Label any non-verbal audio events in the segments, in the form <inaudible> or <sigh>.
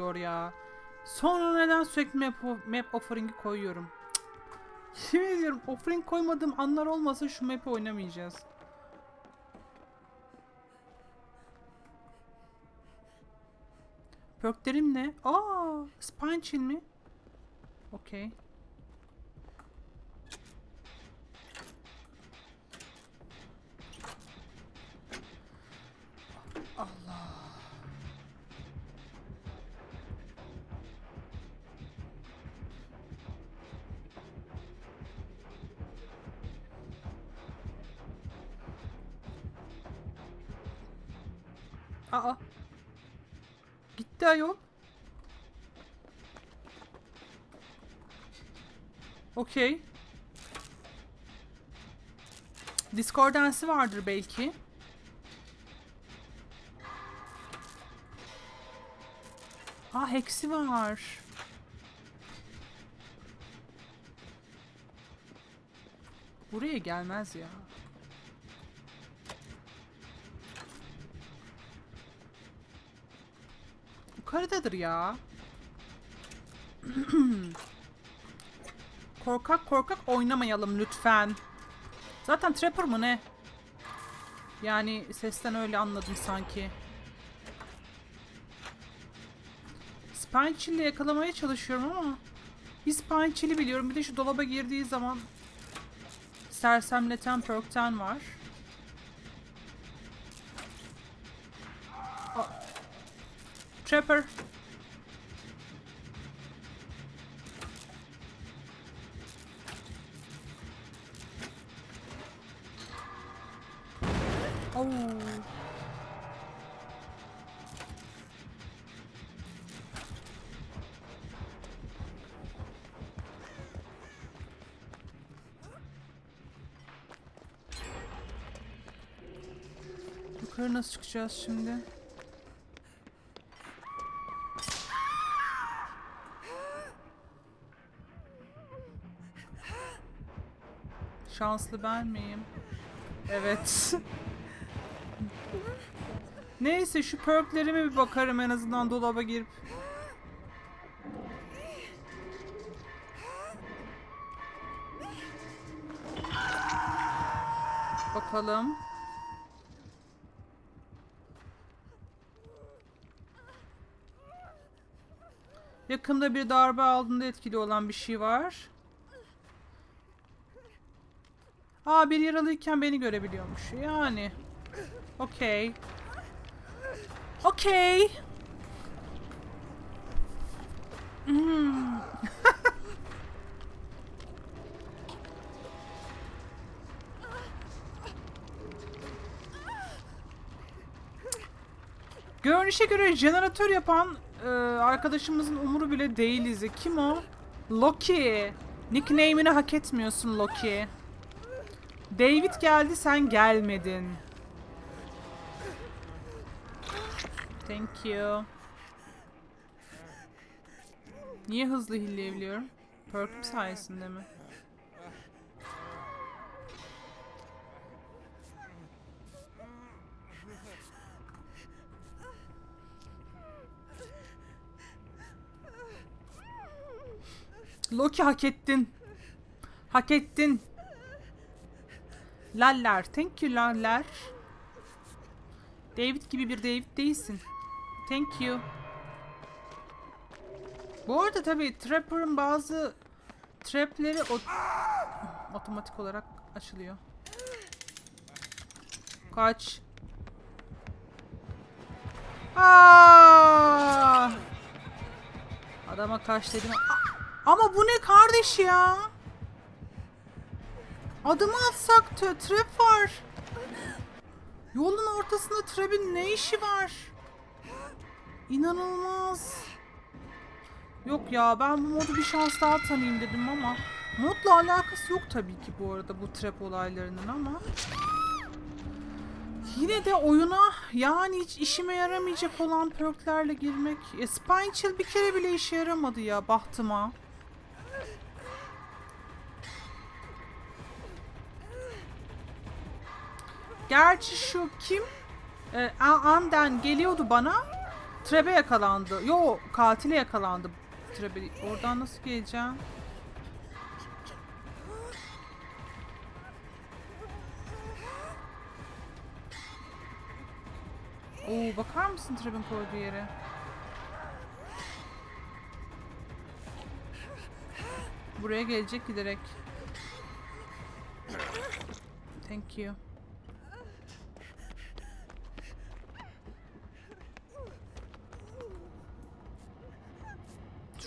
oluyor ya. Sonra neden sürekli map, map offering'i koyuyorum? Yemin ediyorum offering koymadığım anlar olmasa şu map'i oynamayacağız. Perklerim ne? Aa, spine chill mi? Okey. Aa. Gitti ayol. Okey. Discordance'i vardır belki. Aa heksi var. Buraya gelmez ya. Yukarıdadır ya. <clears throat> korkak korkak oynamayalım lütfen. Zaten Trapper mı ne? Yani sesten öyle anladım sanki. Spine yakalamaya çalışıyorum ama bir Spine biliyorum. Bir de şu dolaba girdiği zaman sersemleten perkten var. Trapper. Oh. Yukarı nasıl çıkacağız şimdi? Şanslı ben miyim? Evet. Neyse şu perklerime bir bakarım en azından dolaba girip. Bakalım. Yakında bir darbe aldığında etkili olan bir şey var. Aa bir yaralıyken beni görebiliyormuş. Yani. Okey. Okey. Hmm. Görünüşe göre jeneratör yapan e, arkadaşımızın umuru bile değiliz. Kim o? Loki. Nickname'ini hak etmiyorsun Loki. David geldi sen gelmedin. Thank you. Niye hızlı hilleyebiliyorum? Perk'üm sayesinde mi? Loki hak ettin. Hak ettin. Laller. Thank you laller. David gibi bir David değilsin. Thank you. Bu arada tabii Trapper'ın bazı trapleri o otomatik olarak açılıyor. Kaç. Aa! Adama kaç dedim. Ama bu ne kardeş ya? Adımı atsak trap var. Yolun ortasında trap'in ne işi var? İnanılmaz. Yok ya ben bu modu bir şans daha tanıyayım dedim ama modla alakası yok tabii ki bu arada bu trap olaylarının ama yine de oyuna yani hiç işime yaramayacak olan perklerle girmek e, Spine Chill bir kere bile işe yaramadı ya bahtıma. Gerçi şu kim? A- Anden geliyordu bana. Trebe yakalandı. Yo katile yakalandı. Trebe oradan nasıl geleceğim? Oo bakar mısın Treb'in koyduğu yere? Buraya gelecek giderek. Thank you.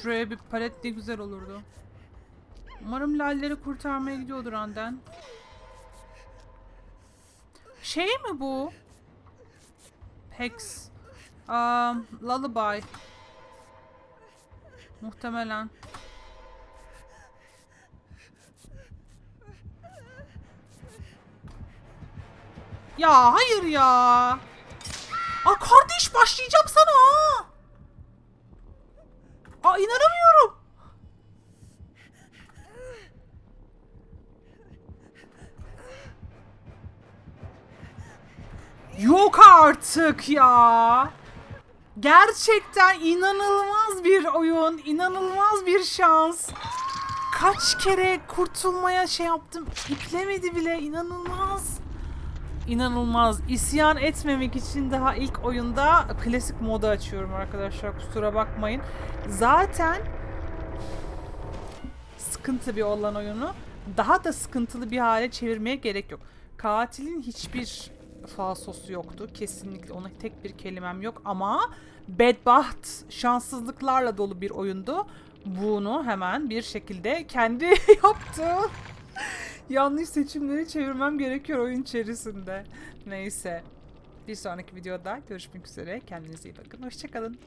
Şuraya bir palet ne güzel olurdu. Umarım lalleri kurtarmaya gidiyordur Anden. Şey mi bu? Hex. Um, Lullaby. Muhtemelen. Ya hayır ya. Aa kardeş başlayacağım sana. Aa inanamıyorum. Yok artık ya. Gerçekten inanılmaz bir oyun, inanılmaz bir şans. Kaç kere kurtulmaya şey yaptım, iplemedi bile, inanılmaz. İnanılmaz. İsyan etmemek için daha ilk oyunda klasik modu açıyorum arkadaşlar. Kusura bakmayın. Zaten sıkıntı bir olan oyunu daha da sıkıntılı bir hale çevirmeye gerek yok. Katilin hiçbir falsosu yoktu. Kesinlikle ona tek bir kelimem yok ama bedbaht şanssızlıklarla dolu bir oyundu. Bunu hemen bir şekilde kendi <laughs> yaptı. Yanlış seçimleri çevirmem gerekiyor oyun içerisinde. Neyse. Bir sonraki videoda görüşmek üzere. Kendinize iyi bakın. Hoşçakalın.